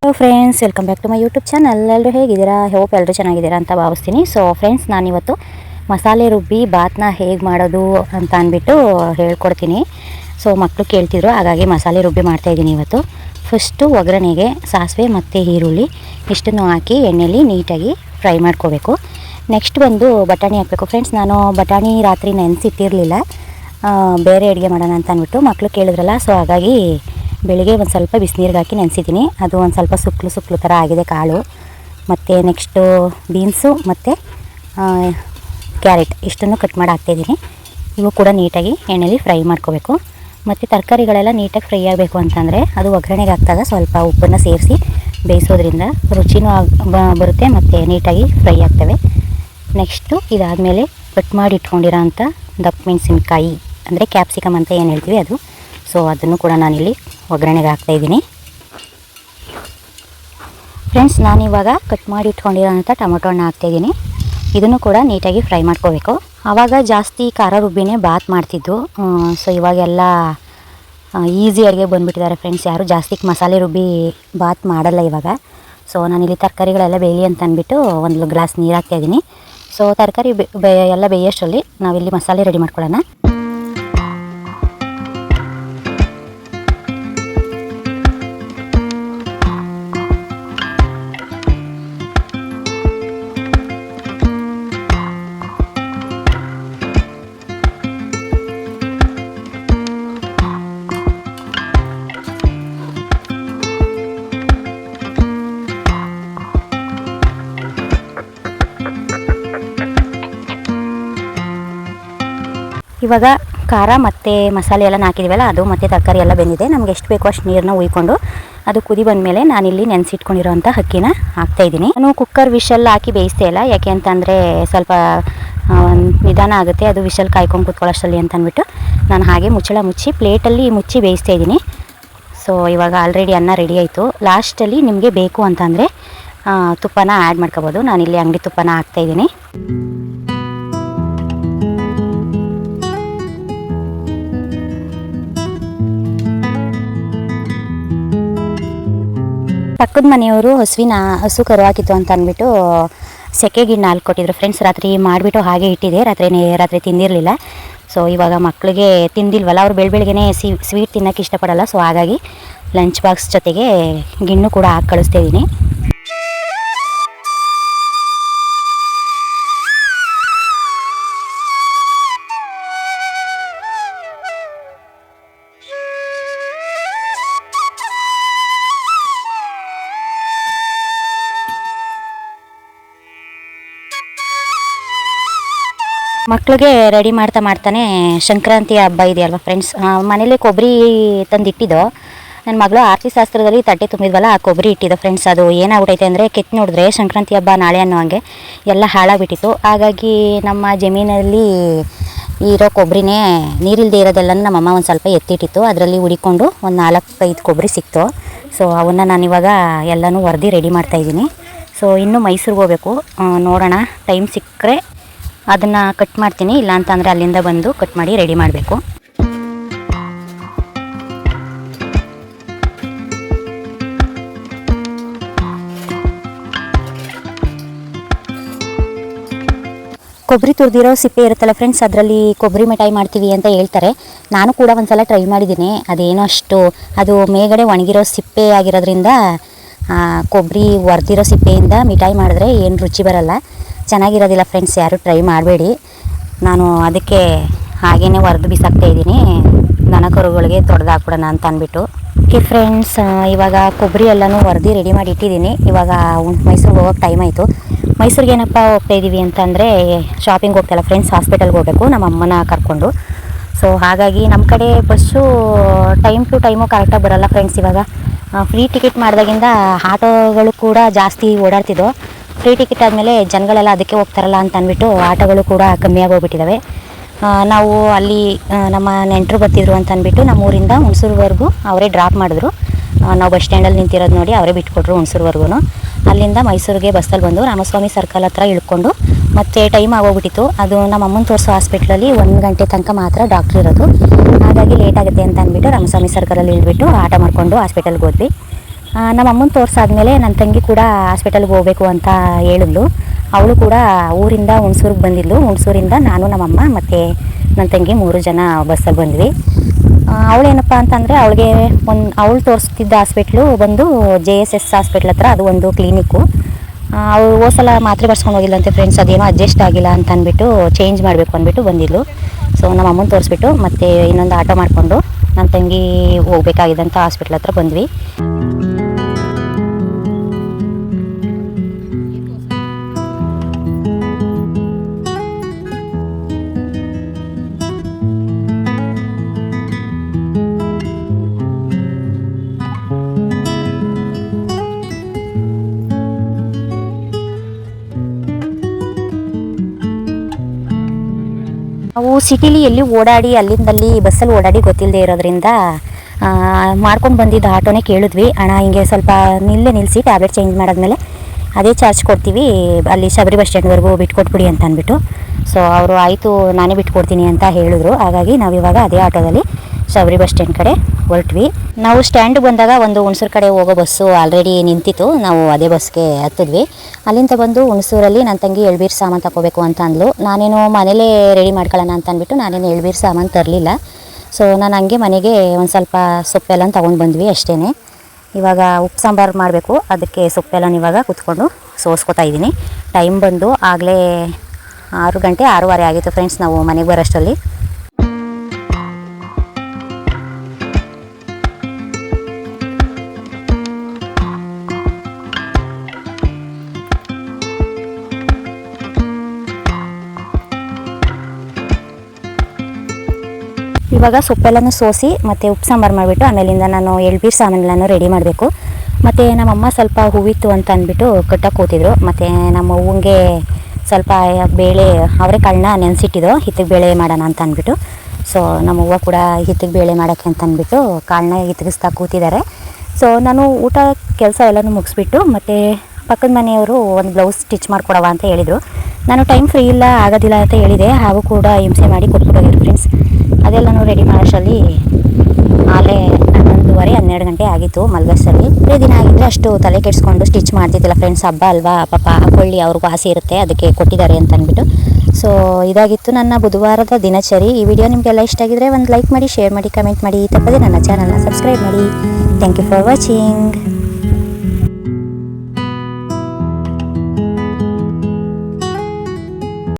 Hello friends welcome back to my YouTube channel ಎಲ್ಲರೂ ಹೇಗಿದ್ದೀರಾ? Hope ಎಲ್ಲರೂ ಚೆನ್ನಾಗಿದ್ದೀರಾ ಅಂತ ಭಾವಿಸ್ತೀನಿ. ಸೊ ಫ್ರೆಂಡ್ಸ್ ನಾನಿವತ್ತು ಮಸಾಲೆ ರುಬ್ಬಿ ಬಾತ್ನ ಹೇಗೆ ಮಾಡೋದು ಅಂತ ಅಂದ್ಬಿಟ್ಟು ಹೇಳ್ಕೊಡ್ತೀನಿ. ಸೊ ಮಕ್ಕಳು ಕೇಳ್ತಿದ್ರು, ಹಾಗಾಗಿ ಮಸಾಲೆ ರುಬ್ಬಿ ಮಾಡ್ತಾಯಿದ್ದೀನಿ ಇವತ್ತು. ಫಸ್ಟು ಒಗ್ಗರಣೆಗೆ ಸಾಸಿವೆ ಮತ್ತು ಈರುಳ್ಳಿ ಇಷ್ಟನ್ನು ಹಾಕಿ ಎಣ್ಣೆಯಲ್ಲಿ ನೀಟಾಗಿ ಫ್ರೈ ಮಾಡ್ಕೋಬೇಕು. ನೆಕ್ಸ್ಟ್ ಬಂದು ಬಟಾಣಿ ಹಾಕಬೇಕು. ಫ್ರೆಂಡ್ಸ್ ನಾನು ಬಟಾಣಿ ರಾತ್ರಿ ನೆನೆಸಿಟ್ಟಿರಲಿಲ್ಲ. ಬೇರೆ ಅಡುಗೆ ಮಾಡೋಣ ಅಂತ ಅಂದ್ಬಿಟ್ಟು ಮಕ್ಕಳು ಕೇಳಿದ್ರಲ್ಲ ಸೊ ಹಾಗಾಗಿ ಬೆಳಿಗ್ಗೆ ಒಂದು ಸ್ವಲ್ಪ ಬಿಸಿನೀರಿಗೆ ಹಾಕಿ ನೆನೆಸಿದ್ದೀನಿ ಅದು ಒಂದು ಸ್ವಲ್ಪ ಸುಕ್ಲು ಸುಕ್ಲು ಥರ ಆಗಿದೆ ಕಾಳು. ಮತ್ತು ನೆಕ್ಸ್ಟು ಬೀನ್ಸು ಮತ್ತು ಕ್ಯಾರೆಟ್ ಇಷ್ಟನ್ನು ಕಟ್ ಮಾಡಿ ಹಾಕ್ತಾಯಿದ್ದೀನಿ ಇವು ಕೂಡ ನೀಟಾಗಿ ಎಣ್ಣೆಲಿ ಫ್ರೈ ಮಾಡ್ಕೋಬೇಕು. ಮತ್ತು ತರಕಾರಿಗಳೆಲ್ಲ ನೀಟಾಗಿ ಫ್ರೈ ಆಗಬೇಕು ಅಂತಂದರೆ ಅದು ಒಗ್ಗರಣೆಗೆ ಹಾಕ್ತಾಗ ಸ್ವಲ್ಪ ಉಪ್ಪನ್ನು ಸೇರಿಸಿ ಬೇಯಿಸೋದ್ರಿಂದ ರುಚಿನೂ ಬರುತ್ತೆ ಮತ್ತು ನೀಟಾಗಿ ಫ್ರೈ ಆಗ್ತವೆ. ನೆಕ್ಸ್ಟು ಇದಾದಮೇಲೆ ಕಟ್ ಮಾಡಿ ಇಟ್ಕೊಂಡಿರೋ ಅಂಥ ದಪ್ಪ ಮೆಣಸಿನ್ಕಾಯಿ. ಅಂದರೆ ಕ್ಯಾಪ್ಸಿಕಮ್ ಅಂತ ಏನು ಹೇಳ್ತೀವಿ ಅದು. ಸೊ ಅದನ್ನು ಕೂಡ ನಾನಿಲ್ಲಿ ಒಗ್ಗರಣೆಗೆ ಹಾಕ್ತಾಯಿದ್ದೀನಿ ಫ್ರೆಂಡ್ಸ್ ನಾನಿವಾಗ ಕಟ್ ಮಾಡಿ ಇಟ್ಕೊಂಡಿರೋಂಥ ಟೊಮೊಟೊ ಹಣ್ಣು ಹಾಕ್ತಾಯಿದ್ದೀನಿ ಇದನ್ನು ಕೂಡ ನೀಟಾಗಿ ಫ್ರೈ ಮಾಡ್ಕೋಬೇಕು. ಆವಾಗ ಜಾಸ್ತಿ ಖಾರ ರುಬ್ಬಿನೇ ಬಾತ್ ಮಾಡ್ತಿದ್ದು. ಸೊ ಇವಾಗೆಲ್ಲ ಈಸಿ ಅಡುಗೆ ಬಂದುಬಿಟ್ಟಿದ್ದಾರೆ ಫ್ರೆಂಡ್ಸ್ ಯಾರು ಜಾಸ್ತಿ ಮಸಾಲೆ ರುಬ್ಬಿ ಬಾತ್ ಮಾಡಲ್ಲ ಇವಾಗ. ಸೊ ನಾನಿಲ್ಲಿ ತರಕಾರಿಗಳೆಲ್ಲ ಬೇಯಲಿ ಅಂತ ಅಂದ್ಬಿಟ್ಟು ಒಂದು ಗ್ಲಾಸ್ ನೀರು ಹಾಕ್ತಾಯಿದ್ದೀನಿ ಸೊ ತರಕಾರಿ ಬೆ ಎಲ್ಲ ಬೇಯೋಷ್ಟರಲ್ಲಿ ನಾವಿಲ್ಲಿ ಮಸಾಲೆ ರೆಡಿ ಮಾಡ್ಕೊಳ್ಳೋಣ. ಇವಾಗ ಖಾರ ಮತ್ತು ಮಸಾಲೆ ಎಲ್ಲ ಹಾಕಿದ್ದೀವಲ್ಲ ಅದು ಮತ್ತು ತರಕಾರಿ ಎಲ್ಲ ಬೆಂದಿದೆ. ನಮ್ಗೆ ಎಷ್ಟು ಬೇಕೋ ಅಷ್ಟು ನೀರನ್ನ ಉಯ್ಕೊಂಡು ಅದು ಕುದಿ ಬಂದಮೇಲೆ ನಾನಿಲ್ಲಿ ನೆನೆಸಿಟ್ಕೊಂಡಿರೋಂಥ ಅಕ್ಕಿನ ಹಾಕ್ತಾಯಿದ್ದೀನಿ ನಾನು ಕುಕ್ಕರ್ ವಿಷಲ್ ಹಾಕಿ ಬೇಯಿಸ್ತಾ ಇಲ್ಲ. ಯಾಕೆ ಅಂತಂದರೆ ಸ್ವಲ್ಪ ನಿಧಾನ ಆಗುತ್ತೆ. ಅದು ವಿಷಲ್ ಕಾಯ್ಕೊಂಡು ಕುತ್ಕೊಳ್ಳೋಷ್ಟಲ್ಲಿ ಅಂತ ಅಂದ್ಬಿಟ್ಟು ನಾನು ಹಾಗೆ ಮುಚ್ಚಳ ಮುಚ್ಚಿ ಪ್ಲೇಟಲ್ಲಿ ಮುಚ್ಚಿ ಬೇಯಿಸ್ತಾ ಇದ್ದೀನಿ. ಸೊ ಇವಾಗ ಆಲ್ರೆಡಿ ಅನ್ನ ರೆಡಿ ಆಯಿತು. ಲಾಸ್ಟಲ್ಲಿ ನಿಮಗೆ ಬೇಕು ಅಂತಂದರೆ ತುಪ್ಪನ ಆ್ಯಡ್ ಮಾಡ್ಕೋಬೋದು. ನಾನಿಲ್ಲಿ ಅಂಗಡಿ ತುಪ್ಪನ ಹಾಕ್ತಾಯಿದ್ದೀನಿ ಪಕ್ಕದ ಮನೆಯವರು ಹಸುವಿನ ಹಸು ಕರು ಹಾಕಿತ್ತು ಅಂತ ಅಂದ್ಬಿಟ್ಟು ಸೆಕೆ ಗಿಣ್ಣು ಹಾಲು ಕೊಟ್ಟಿದ್ರು. ಫ್ರೆಂಡ್ಸ್ ರಾತ್ರಿ ಮಾಡಿಬಿಟ್ಟು ಹಾಗೆ ಇಟ್ಟಿದೆ. ರಾತ್ರಿ ರಾತ್ರಿ ತಿಂದಿರಲಿಲ್ಲ. ಸೊ ಇವಾಗ ಮಕ್ಕಳಿಗೆ ತಿಂದಿಲ್ವಲ್ಲ, ಅವ್ರು ಬೆಳ ಬೆಳಗ್ಗೆನೇ ಸ್ವೀಟ್ ತಿನ್ನೋಕ್ಕೆ ಇಷ್ಟಪಡಲ್ಲ. ಸೊ ಹಾಗಾಗಿ ಲಂಚ್ ಬಾಕ್ಸ್ ಜೊತೆಗೆ ಗಿಣ್ಣು ಕೂಡ ಹಾಕಿ ಕಳಿಸ್ತಾ ಇದ್ದೀನಿ. ಮಕ್ಕಳಿಗೆ ರೆಡಿ ಮಾಡ್ತಾ ಮಾಡ್ತಾನೆ ಸಂಕ್ರಾಂತಿ ಹಬ್ಬ ಇದೆಯಲ್ವ ಫ್ರೆಂಡ್ಸ್ ಮನೇಲಿ ಕೊಬ್ಬರಿ ತಂದಿಟ್ಟಿದ್ದು. ನನ್ನ ಮಗಳು ಆರತಿ ಶಾಸ್ತ್ರದಲ್ಲಿ ತಟ್ಟೆ ತುಂಬಿದ್ವಲ್ಲ, ಆ ಕೊಬ್ಬರಿ ಇಟ್ಟಿದ್ದು ಫ್ರೆಂಡ್ಸ್ ಅದು ಏನಾಗ್ಬಿಟ್ಟೈತೆ ಅಂದರೆ ಕೆತ್ತಿ ನೋಡಿದ್ರೆ ಸಂಕ್ರಾಂತಿ ಹಬ್ಬ ನಾಳೆ ಅನ್ನೋ ಹಂಗೆ ಎಲ್ಲ ಹಾಳಾಗ್ಬಿಟ್ಟಿತ್ತು. ಹಾಗಾಗಿ ನಮ್ಮ ಜಮೀನಲ್ಲಿ ಇರೋ ಕೊಬ್ಬರಿನೇ ನೀರಿಲ್ಲದೆ ಇರೋದೆಲ್ಲ ನಮ್ಮಮ್ಮ ಒಂದು ಸ್ವಲ್ಪ ಎತ್ತಿಟ್ಟಿತ್ತು. ಅದರಲ್ಲಿ ಹುಡಿಕೊಂಡು ಒಂದು ನಾಲ್ಕೈದು ಕೊಬ್ಬರಿ ಸಿಕ್ತು. ಸೊ ಅವನ್ನ ನಾನಿವಾಗ ಎಲ್ಲನೂ ವರದಿ ರೆಡಿ ಮಾಡ್ತಾಯಿದ್ದೀನಿ ಸೊ ಇನ್ನೂ ಮೈಸೂರಿಗೆ ಹೋಗಬೇಕು. ನೋಡೋಣ. ಟೈಮ್ ಸಿಕ್ಕರೆ ಅದನ್ನು ಕಟ್ ಮಾಡ್ತೀನಿ ಇಲ್ಲ ಅಂತಂದರೆ ಅಲ್ಲಿಂದ ಬಂದು ಕಟ್ ಮಾಡಿ ರೆಡಿ ಮಾಡಬೇಕು. ಕೊಬ್ಬರಿ ತುರಿದಿರೋ ಸಿಪ್ಪೆ ಇರುತ್ತಲ್ಲ ಫ್ರೆಂಡ್ಸ್ ಅದರಲ್ಲಿ ಕೊಬ್ಬರಿ ಮಿಠಾಯಿ ಮಾಡ್ತೀವಿ ಅಂತ ಹೇಳ್ತಾರೆ. ನಾನು ಕೂಡ ಒಂದ್ಸಲ ಟ್ರೈ ಮಾಡಿದ್ದೀನಿ. ಅದೇನೋ ಅಷ್ಟು, ಅದು ಮೇಗಡೆ ಒಣಗಿರೋ ಸಿಪ್ಪೆ ಆಗಿರೋದ್ರಿಂದ ಕೊಬ್ಬರಿ ಒರೆದಿರೋ ಸಿಪ್ಪೆಯಿಂದ ಮಿಠಾಯಿ ಮಾಡಿದ್ರೆ ಏನು ರುಚಿ ಬರಲ್ಲ. ಚೆನ್ನಾಗಿರೋದಿಲ್ಲ ಫ್ರೆಂಡ್ಸ್ ಯಾರು ಟ್ರೈ ಮಾಡಬೇಡಿ. ನಾನು ಅದಕ್ಕೆ ಹಾಗೇ ಹೊರದು ಬಿಸಾಕ್ತಾ ಇದ್ದೀನಿ. ದನ ಕರುಗಳಿಗೆ ತೊಡೆದು ಹಾಕ್ಬಿಡೋಣ ಅಂತ ಅಂದ್ಬಿಟ್ಟು. ಓಕೆ ಫ್ರೆಂಡ್ಸ್ ಇವಾಗ ಕೊಬ್ಬರಿ ಎಲ್ಲನೂ ಹೊರದಿ ರೆಡಿ ಮಾಡಿ ಇಟ್ಟಿದ್ದೀನಿ. ಇವಾಗ ಮೈಸೂರಿಗೆ ಹೋಗೋಕೆ ಟೈಮ್ ಆಯಿತು. ಮೈಸೂರಿಗೆ ಏನಪ್ಪ ಹೋಗ್ತಾ ಇದ್ದೀವಿ ಅಂತಂದರೆ ಶಾಪಿಂಗ್ ಹೋಗ್ತಾಯಿಲ್ಲ ಫ್ರೆಂಡ್ಸ್ ಹಾಸ್ಪಿಟಲ್ಗೆ ಹೋಗಬೇಕು, ನಮ್ಮ ಅಮ್ಮನ ಕರ್ಕೊಂಡು. ಸೊ ಹಾಗಾಗಿ ನಮ್ಮ ಕಡೆ ಬಸ್ಸು ಟೈಮ್ ಟು ಟೈಮು ಕರೆಕ್ಟಾಗಿ ಬರೋಲ್ಲ ಫ್ರೆಂಡ್ಸ್ ಇವಾಗ. ಫ್ರೀ ಟಿಕೆಟ್ ಮಾಡಿದಾಗಿಂದ ಆಟೋಗಳು ಕೂಡ ಜಾಸ್ತಿ ಓಡಾಡ್ತಿದ್ದವು ಫ್ರೀ ಟಿಕೆಟ್ ಆದಮೇಲೆ ಜನಗಳೆಲ್ಲ ಅದಕ್ಕೆ ಹೋಗ್ತಾರಲ್ಲ ಅಂತ ಅಂದ್ಬಿಟ್ಟು ಆಟೋಗಳು ಕೂಡ ಕಮ್ಮಿ ಆಗೋಗ್ಬಿಟ್ಟಿದ್ದಾವೆ ನಾವು ಅಲ್ಲಿ ನಮ್ಮ ನೆಂಟರು ಬರ್ತಿದ್ರು ಅಂತ ಅಂದ್ಬಿಟ್ಟು ನಮ್ಮ ಊರಿಂದ ಹುಣಸೂರುವರೆಗೂ ಅವರೇ ಡ್ರಾಪ್ ಮಾಡಿದ್ರು. ನಾವು ಬಸ್ ಸ್ಟ್ಯಾಂಡಲ್ಲಿ ನಿಂತಿರೋದು ನೋಡಿ ಅವರೇ ಬಿಟ್ಕೊಟ್ರು ಹುಣಸೂರುವರೆಗೂ ಅಲ್ಲಿಂದ ಮೈಸೂರಿಗೆ ಬಸ್ಸಲ್ಲಿ ಬಂದು ರಾಮಸ್ವಾಮಿ ಸರ್ಕಲ್ ಹತ್ರ ಇಳ್ಕೊಂಡು ಮತ್ತೆ ಟೈಮ್ ಆಗೋಗ್ಬಿಟ್ಟಿತ್ತು. ಅದು ನಮ್ಮ ಅಮ್ಮನ ತೋರಿಸೋ ಹಾಸ್ಪಿಟ್ಲಲ್ಲಿ ಒಂದು ಗಂಟೆ ತನಕ ಮಾತ್ರ ಡಾಕ್ಟ್ರ್ ಇರೋದು. ಹಾಗಾಗಿ ಲೇಟ್ ಆಗುತ್ತೆ ಅಂತ ಅಂದ್ಬಿಟ್ಟು ರಾಮಸ್ವಾಮಿ ಸರ್ಕಲಲ್ಲಿ ಇಳ್ಬಿಟ್ಟು ಆಟ ಮಾಡಿಕೊಂಡು ಹಾಸ್ಪಿಟಲ್ಗೆ ಹೋದ್ವಿ. ನಮ್ಮ ಅಮ್ಮನ ತೋರಿಸಾದ್ಮೇಲೆ ನನ್ನ ತಂಗಿ ಕೂಡ ಹಾಸ್ಪಿಟಲ್ಗೆ ಹೋಗಬೇಕು ಅಂತ ಹೇಳಿದ್ಲು. ಅವಳು ಕೂಡ ಊರಿಂದ ಹುಣಸೂರಿಗೆ ಬಂದಿದ್ಲು. ಹುಣಸೂರಿಂದ ನಾನು ನಮ್ಮಮ್ಮ ಮತ್ತು ನನ್ನ ತಂಗಿ ಮೂರು ಜನ ಬಸ್ಸಲ್ಲಿ ಬಂದ್ವಿ. ಅವಳೇನಪ್ಪ ಅಂತಂದರೆ ಅವಳಿಗೆ ಒಂದು, ಅವಳು ತೋರಿಸ್ತಿದ್ದ ಹಾಸ್ಪಿಟ್ಲು ಬಂದು ಜೆ ಎಸ್ ಎಸ್ ಹಾಸ್ಪಿಟ್ಲ್ ಹತ್ರ ಅದು ಒಂದು ಕ್ಲಿನಿಕ್ಕು ಅವಳು ಹೋಸಲ ಮಾತ್ರೆ ಬರ್ಸ್ಕೊಂಡು ಹೋಗಿಲ್ಲಂತೆ ಫ್ರೆಂಡ್ಸ್ ಅದೇನೋ ಅಡ್ಜಸ್ಟ್ ಆಗಿಲ್ಲ ಅಂತ ಅಂದ್ಬಿಟ್ಟು ಚೇಂಜ್ ಮಾಡಬೇಕು ಅಂದ್ಬಿಟ್ಟು ಬಂದಿದ್ಲು. ಸೊ ನಮ್ಮ ಅಮ್ಮನ ತೋರಿಸ್ಬಿಟ್ಟು ಮತ್ತು ಇನ್ನೊಂದು ಆಟೋ ಮಾಡಿಕೊಂಡು ನನ್ನ ತಂಗಿ ಹೋಗ್ಬೇಕಾಗಿದ್ದಂಥ ಹಾಸ್ಪಿಟ್ಲ್ ಹತ್ರ ಬಂದ್ವಿ. ನಾವು ಸಿಟಿಲಿ ಎಲ್ಲಿ ಓಡಾಡಿ, ಅಲ್ಲಿಂದಲ್ಲಿ ಬಸ್ಸಲ್ಲಿ ಓಡಾಡಿ ಗೊತ್ತಿಲ್ಲದೆ ಇರೋದ್ರಿಂದ ಮಾಡ್ಕೊಂಡು ಬಂದಿದ್ದ ಆಟೋನೇ ಕೇಳಿದ್ವಿ. ಅಣ್ಣ ಹಿಂಗೆ ಸ್ವಲ್ಪ ನಿಲ್ಲೇ, ನಿಲ್ಲಿಸಿ ಟ್ಯಾಬ್ಲೆಟ್ ಚೇಂಜ್ ಮಾಡಾದ್ಮೇಲೆ ಅದೇ ಚಾರ್ಜ್ ಕೊಡ್ತೀವಿ. ಅಲ್ಲಿ ಶಬರಿ ಬಸ್ ಸ್ಟ್ಯಾಂಡ್ವರೆಗೂ ಬಿಟ್ಕೊಟ್ಬಿಡಿ ಅಂತ ಅಂದ್ಬಿಟ್ಟು. ಸೊ, ಅವರು ಆಯಿತು, ನಾನೇ ಬಿಟ್ಕೊಡ್ತೀನಿ ಅಂತ ಹೇಳಿದ್ರು. ಹಾಗಾಗಿ ನಾವು ಇವಾಗ ಅದೇ ಆಟೋದಲ್ಲಿ ಶಬರಿ ಬಸ್ ಸ್ಟ್ಯಾಂಡ್ ಕಡೆ ಹೊರಟ್ವಿ. ನಾವು ಸ್ಟ್ಯಾಂಡ್ಗೆ ಬಂದಾಗ ಒಂದು ಹುಣಸೂರು ಕಡೆ ಹೋಗೋ ಬಸ್ಸು ಆಲ್ರೆಡಿ ನಿಂತಿತ್ತು. ನಾವು ಅದೇ ಬಸ್ಗೆ ಹತ್ತಿದ್ವಿ. ಅಲ್ಲಿಂದ ಬಂದು ಹುಣಸೂರಲ್ಲಿ ನನ್ನ ತಂಗಿ ಎಳ್ಬೀರ್ ಸಾಮಾನು ತಗೋಬೇಕು ಅಂತ ಅಂದ್ಲು. ನಾನೇನು ಮನೇಲೇ ರೆಡಿ ಮಾಡ್ಕೊಳ್ಳೋಣ ಅಂತ ಅಂದ್ಬಿಟ್ಟು ನಾನೇನು ಎಳ್ಬೀರ್ ಸಾಮಾನು ತರಲಿಲ್ಲ. ಸೊ ನಾನು ಹಂಗೆ ಮನೆಗೆ ಒಂದು ಸ್ವಲ್ಪ ಸೊಪ್ಪೆಲ್ಲ ತೊಗೊಂಡು ಬಂದ್ವಿ ಅಷ್ಟೇ ಇವಾಗ ಉಪ್ಪು ಸಾಂಬಾರು ಮಾಡಬೇಕು. ಅದಕ್ಕೆ ಸೊಪ್ಪೆಲ್ಲ ಇವಾಗ ಕುತ್ಕೊಂಡು ಸೋಸ್ಕೊತಾ ಇದ್ದೀನಿ. ಟೈಮ್ ಬಂದು ಆಗಲೇ ಆರು ಗಂಟೆ ಆರೂವರೆ ಆಗಿತ್ತು ಫ್ರೆಂಡ್ಸ್ ನಾವು ಮನೆಗೆ ಬರೋಷ್ಟರಲ್ಲಿ. ಇವಾಗ ಸೊಪ್ಪೆಲ್ಲನೂ ಸೋಸಿ ಮತ್ತು ಉಪ್ಪು ಸಾಂಬಾರು ಮಾಡಿಬಿಟ್ಟು ಆಮೇಲಿಂದ ನಾನು ಎಳ್ಬೀರ್ ಸಾಮಾನೆಲ್ಲನೂ ರೆಡಿ ಮಾಡಬೇಕು. ಮತ್ತು ನಮ್ಮಮ್ಮ ಸ್ವಲ್ಪ ಹೂವಿತ್ತು ಅಂತ ಅಂದ್ಬಿಟ್ಟು ಕಟ್ಟಕ್ಕೆ ಕೂತಿದ್ರು ಮತ್ತು ನಮ್ಮ ಹೂವಿಗೆ ಸ್ವಲ್ಪ ಬೇಳೆ, ಅವರೆಕಾಳನ್ನ ನೆನೆಸಿಟ್ಟಿದ್ರು. ಹಿತ್ತಿಗೆ ಬೇಳೆ ಮಾಡೋಣ ಅಂತ ಅಂದ್ಬಿಟ್ಟು. ಸೊ ನಮ್ಮ ಹೂವು ಕೂಡ ಹಿತ್ತಿಗೆ ಬೇಳೆ ಮಾಡೋಕ್ಕೆ ಅಂತ ಅಂದ್ಬಿಟ್ಟು ಕಾಳನ್ನ ಹಿತ್ತಿಗಿಸ್ತಾ ಕೂತಿದ್ದಾರೆ. ಸೊ ನಾನು ಊಟ ಕೆಲಸ ಎಲ್ಲನೂ ಮುಗಿಸ್ಬಿಟ್ಟು ಮತ್ತು ಪಕ್ಕದ ಮನೆಯವರು ಒಂದು ಬ್ಲೌಸ್ ಸ್ಟಿಚ್ ಮಾಡಿಕೊಡವ ಅಂತ ಹೇಳಿದರು. ನಾನು ಟೈಮ್ ಫ್ರೀ ಇಲ್ಲ, ಆಗೋದಿಲ್ಲ ಅಂತ ಹೇಳಿದೆ. ಹಾಗೂ ಕೂಡ ಹಿಂಸೆ ಮಾಡಿ ಕೊಟ್ಬಿಡೋದಿರು ಫ್ರೆಂಡ್ಸ್ ಅದೆಲ್ಲನೂ ರೆಡಿ ಮಾಡೋಷ್ಟರಲ್ಲಿ ಆಲೇ ಹನ್ನೊಂದುವರೆ, ಹನ್ನೆರಡು ಗಂಟೆ ಆಗಿತ್ತು ಮಲ್ಗಸಲ್ಲಿ ಬೇರೆ ದಿನ ಆಗಿದ್ರೆ ಅಷ್ಟು ತಲೆ ಕೆಡಿಸ್ಕೊಂಡು ಸ್ಟಿಚ್ ಮಾಡ್ತಿದ್ದಿಲ್ಲ ಫ್ರೆಂಡ್ಸ್ ಹಬ್ಬ ಅಲ್ವಾ, ಪಾಪ ಹಾಕೊಳ್ಳಿ ಅವ್ರಿಗೂ ಆಸೆ ಇರುತ್ತೆ, ಅದಕ್ಕೆ ಕೊಟ್ಟಿದ್ದಾರೆ ಅಂತ ಅಂದ್ಬಿಟ್ಟು. ಸೊ ಇದಾಗಿತ್ತು ನನ್ನ ಬುಧವಾರದ ದಿನಚರಿ. ಈ ವಿಡಿಯೋ ನಿಮಗೆಲ್ಲ ಇಷ್ಟ ಆಗಿದ್ರೆ ಒಂದು ಲೈಕ್ ಮಾಡಿ ಶೇರ್ ಮಾಡಿ ಕಮೆಂಟ್ ಮಾಡಿ. ತಪ್ಪದೆ ನನ್ನ ಚಾನಲ್ನ ಸಬ್ಸ್ಕ್ರೈಬ್ ಮಾಡಿ. Thank you for watching